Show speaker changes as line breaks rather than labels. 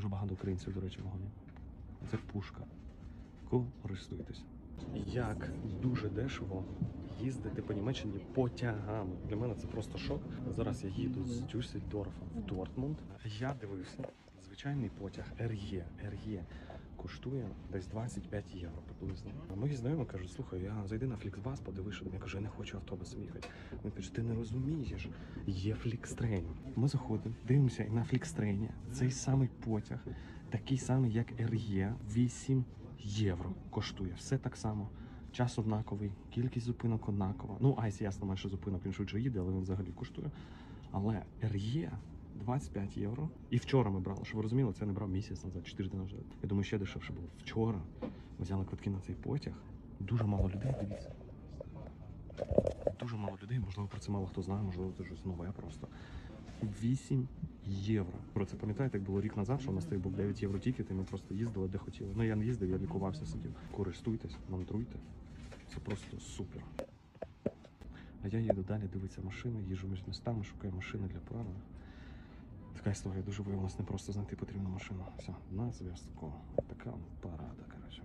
Дуже багато українців, до речі, в вагоні. Це пушка. Користуйтесь. Як дуже дешево їздити по Німеччині потягами. Для мене це просто шок. Зараз я їду з Дюссельдорфа в Дортмунд. Я дивився звичайний потяг РЄ. РЄ коштує десь 25 євро приблизно. Мої знайомі кажуть, слухай, я зайди на Фліксбас, подивись, я кажу, я не хочу автобусом їхати. Він каже, ти не розумієш, є Флікстрейн. Ми заходимо, дивимося і на Флікстрейні цей самий потяг, такий самий, як РЄ, 8 євро коштує. Все так само. Час однаковий, кількість зупинок однакова. Ну, Айс, ясно, менше зупинок, він швидше їде, але він взагалі коштує. Але РЄ 25 євро. І вчора ми брали, щоб ви розуміли, це не брав місяць назад, 4 дні назад. Я думаю, ще дешевше було. Вчора ми взяли квитки на цей потяг. Дуже мало людей, дивіться. Людей, можливо, про це мало хто знає, можливо, це щось нове просто. 8 євро. Про це пам'ятаєте, як було рік назад, що у нас той був 9 євро тікет, і ми просто їздили де хотіли. Ну я не їздив, я лікувався, сидів. Користуйтесь, мандруйте. Це просто супер. А я їду далі, дивиться машини, їжджу між містами, шукаю машини для поранених. Така історія дуже виявилась не просто знайти потрібну машину. Все, на зв'язку. Така парада, коротше.